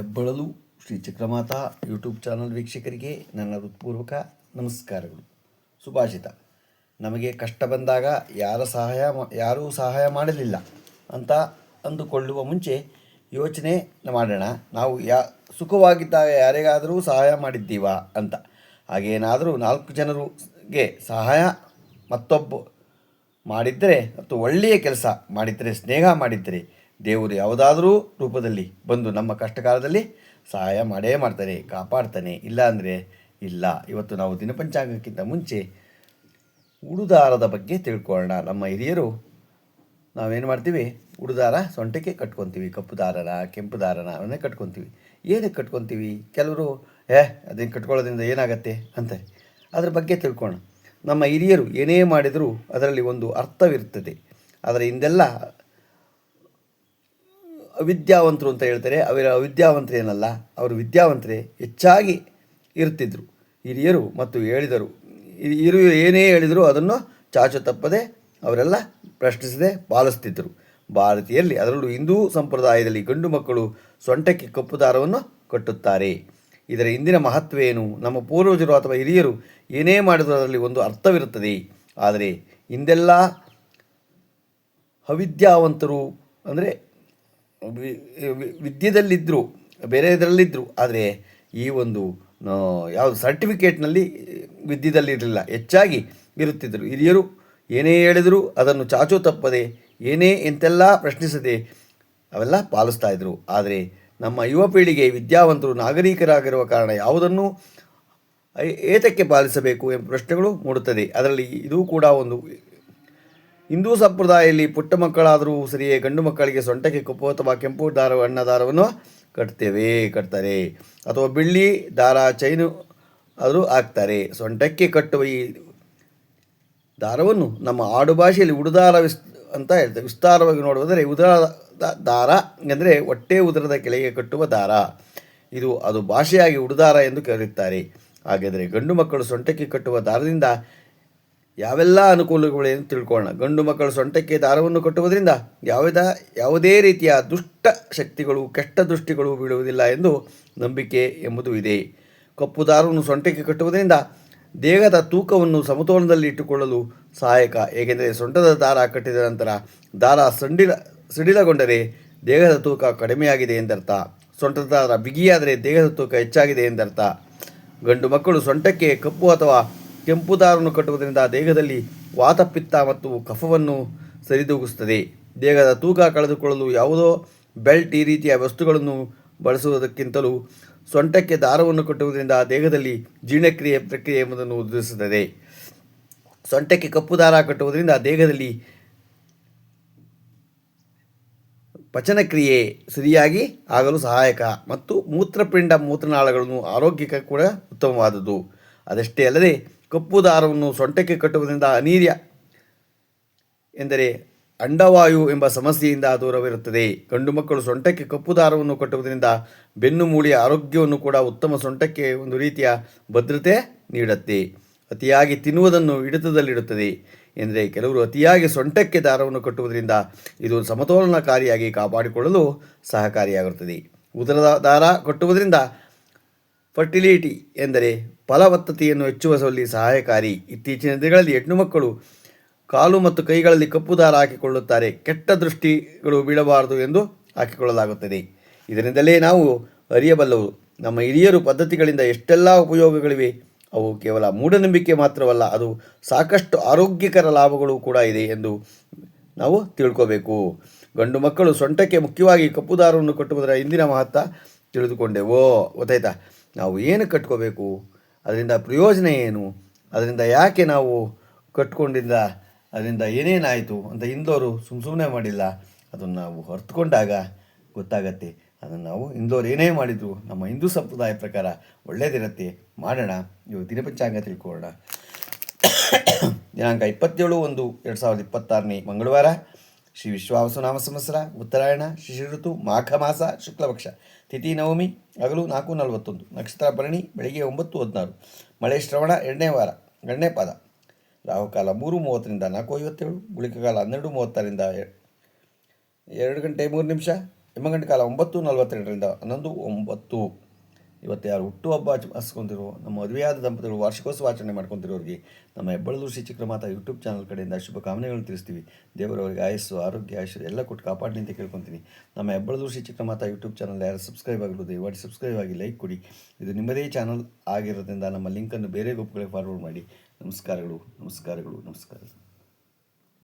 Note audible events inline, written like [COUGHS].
ಹೆಬ್ಬಳಲು Shri Chakramata YouTube channel ವೀಕ್ಷಕರಿಗೆ ನನ್ನ ಹೃತ್ಪೂರ್ವಕ ನಮಸ್ಕಾರಗಳು. ಸುಭಾಷಿತ. ನಮಗೆ ಕಷ್ಟ ಬಂದಾಗ ಯಾರ ಸಹಾಯ ಯಾರು ಸಹಾಯ ಮಾಡಲಿಲ್ಲ ಅಂತ ಅಂದುಕೊಳ್ಳುವ ಮುಂಚೆ ಯೋಚನೆ ಮಾಡೋಣ. ನಾವು ಯಾ, ಸುಖವಾಗಿದ್ದಾಗ ಯಾರಿಗಾದರೂ ಸಹಾಯ ಮಾಡಿದ್ದೀವಾ ಅಂತ. ಹಾಗೇನಾದರೂ ನಾಲ್ಕು ಜನರಿಗೆ ಸಹಾಯ ಮತ್ತೊಬ್ಬ ಮಾಡಿದ್ದರೆ ಮತ್ತು ಒಳ್ಳೆಯ ಕೆಲಸ ಮಾಡಿದ್ದರೆ, ಸ್ನೇಹ ಮಾಡಿದ್ದರೆ ದೇವರು ಯಾವುದಾದರೂ ರೂಪದಲ್ಲಿ ಬಂದು ನಮ್ಮ ಕಷ್ಟಕಾಲದಲ್ಲಿ ಸಹಾಯ ಮಾಡೇ ಮಾಡ್ತಾನೆ ಕಾಪಾಡ್ತಾನೆ. ಇಲ್ಲ ಅಂದರೆ ಇಲ್ಲ. ಇವತ್ತು ನಾವು ದಿನಪಂಚಾಂಗಕ್ಕಿಂತ ಮುಂಚೆ ಉಡುದಾರದ ಬಗ್ಗೆ ತಿಳ್ಕೊಳ್ಳೋಣ. ನಮ್ಮ ಹಿರಿಯರು ನಾವೇನು ಮಾಡ್ತೀವಿ? ಉಡುದಾರ ಸೊಂಟಕ್ಕೆ ಕಟ್ಕೊತೀವಿ. ಕಪ್ಪು ದಾರನ ಕೆಂಪು ದಾರನ ಅವನ್ನೇ ಕಟ್ಕೊತೀವಿ. ಏನಕ್ಕೆ ಕಟ್ಕೊತೀವಿ? ಕೆಲವರು, ಏ ಅದನ್ನು ಕಟ್ಕೊಳ್ಳೋದ್ರಿಂದ ಏನಾಗತ್ತೆ? ಅಂತಾರೆ. ಅದ್ರ ಬಗ್ಗೆ ತಿಳ್ಕೊಳ್ಳೋಣ. ನಮ್ಮ ಹಿರಿಯರು ಏನೇ ಮಾಡಿದರೂ ಅದರಲ್ಲಿ ಒಂದು ಅರ್ಥವಿರ್ತದೆ. ಆದರೆ ಇಂದೆಲ್ಲ ಅವಿದ್ಯಾವಂತರು ಅಂತ ಹೇಳ್ತಾರೆ. ಅವರ ಅವಿದ್ಯಾವಂತರು ಏನಲ್ಲ, ಅವರು ವಿದ್ಯಾವಂತರೇ ಹೆಚ್ಚಾಗಿ ಇರ್ತಿದ್ರು. ಹಿರಿಯರು ಮತ್ತು ಹೇಳಿದರು. ಇರು ಏನೇ ಹೇಳಿದರೂ ಅದನ್ನು ಚಾಚು ತಪ್ಪದೆ ಅವರೆಲ್ಲ ಪ್ರಶ್ನಿಸದೆ ಪಾಲಿಸ್ತಿದ್ದರು ಭಾರತೀಯಲ್ಲಿ ಅದರಲ್ಲೂ ಹಿಂದೂ ಸಂಪ್ರದಾಯದಲ್ಲಿ ಗಂಡು ಮಕ್ಕಳು ಸೊಂಟಕ್ಕೆ ಕಪ್ಪು ದಾರವನ್ನು ಕಟ್ಟುತ್ತಾರೆ. ಇದರ ಹಿಂದಿನ ಮಹತ್ವ ಏನು ನಮ್ಮ ಪೂರ್ವಜರು ಅಥವಾ ಹಿರಿಯರು ಏನೇ ಮಾಡಿದರೂ ಅದರಲ್ಲಿ ಒಂದು ಅರ್ಥವಿರುತ್ತದೆ. ಆದರೆ ಹಿಂದೆಲ್ಲ ಅವಿದ್ಯಾವಂತರು ಅಂದರೆ ವಿದ್ಯೆದಲ್ಲಿದ್ದರು ಬೇರೆ ಇದರಲ್ಲಿದ್ದರು ಆದರೆ ಈ ಒಂದು ಯಾವುದು ಸರ್ಟಿಫಿಕೇಟ್ನಲ್ಲಿ ವಿದ್ಯೆದಲ್ಲಿರಲಿಲ್ಲ. ಹೆಚ್ಚಾಗಿ ಇರುತ್ತಿದ್ದರು. ಹಿರಿಯರು ಏನೇ ಹೇಳಿದರೂ ಅದನ್ನು ಚಾಚು ತಪ್ಪದೆ, ಏನೇ ಎಂತೆಲ್ಲ ಪ್ರಶ್ನಿಸದೆ ಅವೆಲ್ಲ ಪಾಲಿಸ್ತಾ ಇದ್ದರು ಆದರೆ ನಮ್ಮ ಯುವ ಪೀಳಿಗೆ ವಿದ್ಯಾವಂತರು ನಾಗರಿಕರಾಗಿರುವ ಕಾರಣ ಯಾವುದನ್ನು ಏತಕ್ಕೆ ಪಾಲಿಸಬೇಕು ಎಂಬ ಪ್ರಶ್ನೆಗಳು ಮೂಡುತ್ತದೆ. ಅದರಲ್ಲಿ ಇದು ಕೂಡ ಒಂದು ಹಿಂದೂ ಸಂಪ್ರದಾಯದಲ್ಲಿ ಪುಟ್ಟ ಮಕ್ಕಳಾದರೂ ಸರಿಯೇ ಗಂಡು ಮಕ್ಕಳಿಗೆ ಸೊಂಟಕ್ಕೆ ಕಪ್ಪು ಅಥವಾ ಕೆಂಪು ದಾರ ಅಣ್ಣ ದಾರವನ್ನು ಕಟ್ತೇವೆ, ಕಟ್ತಾರೆ. ಅಥವಾ ಬೆಳ್ಳಿ ದಾರ, ಚೈನು ಆದರೂ ಹಾಕ್ತಾರೆ. ಸೊಂಟಕ್ಕೆ ಕಟ್ಟುವ ಈ ದಾರವನ್ನು ನಮ್ಮ ಆಡು ಭಾಷೆಯಲ್ಲಿ ಉಡುದಾರ ವಿಸ್ ಅಂತ ಹೇಳ್ತಾರೆ ವಿಸ್ತಾರವಾಗಿ ನೋಡುವುದರೆ ಉದರ ದಾರ ಎಂದರೆ ಹೊಟ್ಟೆ ಉದರದ ಕೆಳಗೆ ಕಟ್ಟುವ ದಾರ. ಇದು ಅದು ಭಾಷೆಯಾಗಿ ಉಡುದಾರ ಎಂದು ಕರೆಯುತ್ತಾರೆ. ಹಾಗಾದರೆ ಗಂಡು ಮಕ್ಕಳು ಸೊಂಟಕ್ಕೆ ಕಟ್ಟುವ ದಾರದಿಂದ ಯಾವೆಲ್ಲ ಅನುಕೂಲಗಳೆಂದು ತಿಳ್ಕೊಳ್ಳೋಣ. ಗಂಡು ಮಕ್ಕಳು ಸೊಂಟಕ್ಕೆ ದಾರವನ್ನು ಕಟ್ಟುವುದರಿಂದ ಯಾವುದ, ಯಾವುದೇ ರೀತಿಯ ದುಷ್ಟ ಶಕ್ತಿಗಳು, ಕೆಟ್ಟ ದೃಷ್ಟಿಗಳು ಬೀಳುವುದಿಲ್ಲ ಎಂದು ನಂಬಿಕೆ ಎಂಬುದು ಇದೆ. ಕಪ್ಪು ದಾರವನ್ನು ಸೊಂಟಕ್ಕೆ ಕಟ್ಟುವುದರಿಂದ ದೇಹದ ತೂಕವನ್ನು ಸಮತೋಲನದಲ್ಲಿ ಇಟ್ಟುಕೊಳ್ಳಲು ಸಹಾಯಕ. ಏಕೆಂದರೆ ಸೊಂಟದ ದಾರ ಕಟ್ಟಿದ ನಂತರ ದಾರ ಸಂಡಿಲ, ಸಡಿಲಗೊಂಡರೆ ದೇಹದ ತೂಕ ಕಡಿಮೆಯಾಗಿದೆ ಎಂದರ್ಥ. ಸೊಂಟದ ದಾರ ಬಿಗಿಯಾದರೆ ದೇಹದ ತೂಕ ಹೆಚ್ಚಾಗಿದೆ ಎಂದರ್ಥ. ಗಂಡು ಮಕ್ಕಳು ಸೊಂಟಕ್ಕೆ ಕಪ್ಪು ಅಥವಾ ಕೆಂಪು ದಾರವನ್ನು ಕಟ್ಟುವುದರಿಂದ ದೇಹದಲ್ಲಿ ವಾತಪಿತ್ತ ಮತ್ತು ಕಫವನ್ನು ಸರಿದೂಗಿಸುತ್ತದೆ. ದೇಹದ ತೂಕ ಕಳೆದುಕೊಳ್ಳಲು ಯಾವುದೋ ಬೆಲ್ಟ್ ಈ ರೀತಿಯ ವಸ್ತುಗಳನ್ನು ಬಳಸುವುದಕ್ಕಿಂತಲೂ ಸೊಂಟಕ್ಕೆ ದಾರವನ್ನು ಕಟ್ಟುವುದರಿಂದ ದೇಹದಲ್ಲಿ ಜೀರ್ಣಕ್ರಿಯೆ ಪ್ರಕ್ರಿಯೆ ಎಂಬುದನ್ನು ಉದ್ದೇಶಿಸುತ್ತದೆ ಸೊಂಟಕ್ಕೆ ಕಪ್ಪು ದಾರ ಕಟ್ಟುವುದರಿಂದ ದೇಹದಲ್ಲಿ ಪಚನಕ್ರಿಯೆ ಸರಿಯಾಗಿ ಆಗಲು ಸಹಾಯಕ ಮತ್ತು ಮೂತ್ರಪಿಂಡ ಮೂತ್ರನಾಳಗಳನ್ನು ಆರೋಗ್ಯಕ್ಕೆ ಕೂಡ ಉತ್ತಮವಾದದ್ದು. ಅದಷ್ಟೇ ಅಲ್ಲದೆ ಕಪ್ಪು ದಾರವನ್ನು ಸೊಂಟಕ್ಕೆ ಕಟ್ಟುವುದರಿಂದ ಅನೀರ್ಯ ಎಂದರೆ ಅಂಡವಾಯು ಎಂಬ ಸಮಸ್ಯೆಯಿಂದ ದೂರವಿರುತ್ತದೆ. ಗಂಡು ಮಕ್ಕಳು ಸೊಂಟಕ್ಕೆ ಕಪ್ಪು ದಾರವನ್ನು ಕಟ್ಟುವುದರಿಂದ ಬೆನ್ನು ಮೂಳಿಯ ಆರೋಗ್ಯವನ್ನು ಕೂಡ ಉತ್ತಮ ಸೊಂಟಕ್ಕೆ ಒಂದು ರೀತಿಯ ಭದ್ರತೆ ನೀಡುತ್ತೆ. ಅತಿಯಾಗಿ ತಿನ್ನುವುದನ್ನು ಹಿಡಿತದಲ್ಲಿಡುತ್ತದೆ ಎಂದರೆ ಕೆಲವರು ಅತಿಯಾಗಿ ಸೊಂಟಕ್ಕೆ ದಾರವನ್ನು ಕಟ್ಟುವುದರಿಂದ ಇದು ಸಮತೋಲನಕಾರಿಯಾಗಿ ಕಾಪಾಡಿಕೊಳ್ಳಲು ಸಹಕಾರಿಯಾಗುತ್ತದೆ. ಉದರದ ದಾರ ಕಟ್ಟುವುದರಿಂದ ಫರ್ಟಿಲಿಟಿ ಎಂದರೆ ಫಲವತ್ತತೆಯನ್ನು ಹೆಚ್ಚುವಲ್ಲಿ ಸಹಾಯಕಾರಿ. ಇತ್ತೀಚಿನ ದಿನಗಳಲ್ಲಿ ಹೆಣ್ಣು ಮಕ್ಕಳು ಕಾಲು ಮತ್ತು ಕೈಗಳಲ್ಲಿ ಕಪ್ಪು ದಾರ ಹಾಕಿಕೊಳ್ಳುತ್ತಾರೆ. ಕೆಟ್ಟ ದೃಷ್ಟಿಗಳು ಬೀಳಬಾರದು ಎಂದು ಹಾಕಿಕೊಳ್ಳಲಾಗುತ್ತದೆ. ಇದರಿಂದಲೇ ನಾವು ಅರಿಯಬಲ್ಲವು. ನಮ್ಮ ಹಿರಿಯರು ಪದ್ಧತಿಗಳಿಂದ ಎಷ್ಟೆಲ್ಲ ಉಪಯೋಗಗಳಿವೆ, ಅವು ಕೇವಲ ಮೂಢನಂಬಿಕೆ ಮಾತ್ರವಲ್ಲ, ಅದು ಸಾಕಷ್ಟು ಆರೋಗ್ಯಕರ ಲಾಭಗಳು ಕೂಡ ಇದೆ ಎಂದು ನಾವು ತಿಳ್ಕೋಬೇಕು. ಗಂಡು ಮಕ್ಕಳು ಸೊಂಟಕ್ಕೆ ಮುಖ್ಯವಾಗಿ ಕಪ್ಪು ದಾರವನ್ನು ಕಟ್ಟುವುದರ ಹಿಂದಿನ ಮಹತ್ವ ತಿಳಿದುಕೊಂಡೆವೋ ಗೊತ್ತಾಯ್ತಾ? ನಾವು ಏನು ಕಟ್ಕೋಬೇಕು? ಅದರಿಂದ ಪ್ರಯೋಜನ ಏನು? ಅದರಿಂದ ಯಾಕೆ ನಾವು ಕಟ್ಕೊಂಡಿದ್ದ ಅದರಿಂದ ಏನೇನಾಯಿತು ಅಂತ ಇಂದೋರು ಸುಮ್ ಸುಮ್ಮನೆ ಮಾಡಿಲ್ಲ. ಅದನ್ನು ನಾವು ಹೊರತುಕೊಂಡಾಗ ಗೊತ್ತಾಗತ್ತೆ. ಅದನ್ನು ನಾವು ಇಂದೋರು ಏನೇ ಮಾಡಿದ್ರು ನಮ್ಮ ಹಿಂದೂ ಸಂಪ್ರದಾಯ ಪ್ರಕಾರ ಒಳ್ಳೆಯದಿರತ್ತೆ ಮಾಡೋಣ. ಇವು ದಿನಪಂಚಾಂಗ ತಿಳ್ಕೊಳ್ಳೋಣ. [COUGHS] ದಿನಾಂಕ ಇಪ್ಪತ್ತೇಳು ಒಂದು ಎರಡು ಸಾವಿರದ ಇಪ್ಪತ್ತಾರನೇ ಮಂಗಳವಾರ. ಶ್ರೀ ವಿಶ್ವಾವಸುನಾಮ ಸಂವತ್ಸರ ಉತ್ತರಾಯಣ ಶಿಶಿರ ಋತು ಮಾಘ ಮಾಸ ಶುಕ್ಲಪಕ್ಷ, ತಿಥಿ ನವಮಿ, ಹಗಲು ನಾಲ್ಕು ನಲವತ್ತೊಂದು, ನಕ್ಷತ್ರ ಭರಣಿ ಬೆಳಿಗ್ಗೆ ಒಂಬತ್ತು ಹದಿನಾರು, ಮಳೆ ಶ್ರವಣ ಎರಡನೇ ವಾರ ಎರಡನೇ ಪಾದ. ರಾಹುಕಾಲ ಮೂರು ಮೂವತ್ತರಿಂದ ನಾಲ್ಕು ಐವತ್ತೇಳು, ಗುಳಿಕಕಾಲ ಹನ್ನೆರಡು ಮೂವತ್ತರಿಂದ ಎರಡು ಗಂಟೆ ಮೂರು ನಿಮಿಷ ಯಮಗಂಟ ಕಾಲ ಒಂಬತ್ತು ನಲವತ್ತೆರಡರಿಂದ ಹನ್ನೊಂದು ಒಂಬತ್ತು. ಇವತ್ತು ಯಾರು ಹುಟ್ಟುಹಬ್ಬ ಆಚರಿಸ್ಕೊಂತಿರೋ ನಮ್ಮ ಮದುವೆಯಾದ ದಂಪತಿಗಳು ವಾರ್ಷಿಕೋತ್ಸವ ಆಚರಣೆ ಮಾಡ್ಕೊತಿರೋರಿಗೆ ನಮ್ಮ ಹೆಬ್ಬಳದು ಶ್ರೀ ಚಿಕ್ಕಮಾತ ಯೂಟ್ಯೂಬ್ ಚಾನಲ್ ಕಡೆಯಿಂದ ಶುಭ ಕಾಮನೆಗಳನ್ನು ತಿಳಿಸ್ತೀವಿ. ದೇವರವರಿಗೆ ಆಯಸ್ಸು, ಆರೋಗ್ಯ ಆಯುಷ್ಯ ಎಲ್ಲ ಕೊಟ್ಟು ಕಾಪಾಡಲಿ ಅಂತ ಕೇಳ್ಕೊತೀನಿ. ನಮ್ಮ ಹೆಬ್ಬಳದು ಶ್ರೀ ಚಿಕ್ಕಮಾತ ಯೂಟ್ಯೂಬ್ ಚಾನಲ್ ಯಾರು ಸಬ್ಸ್ಕ್ರೈಬ್ ಆಗಿರೋದು ದಯವಾಡಿ ಸಬ್ಸ್ಕ್ರೈಬ್ ಆಗಿ ಲೈಕ್ ಕೊಡಿ. ಇದು ನಿಮ್ಮದೇ ಚಾನಲ್ ಆಗಿರೋದ್ರಿಂದ ನಮ್ಮ ಲಿಂಕನ್ನು ಬೇರೆ ಗುಂಪುಗಳಿಗೆ ಫಾರ್ವರ್ಡ್ ಮಾಡಿ. ನಮಸ್ಕಾರಗಳು ನಮಸ್ಕಾರಗಳು ನಮಸ್ಕಾರಗಳು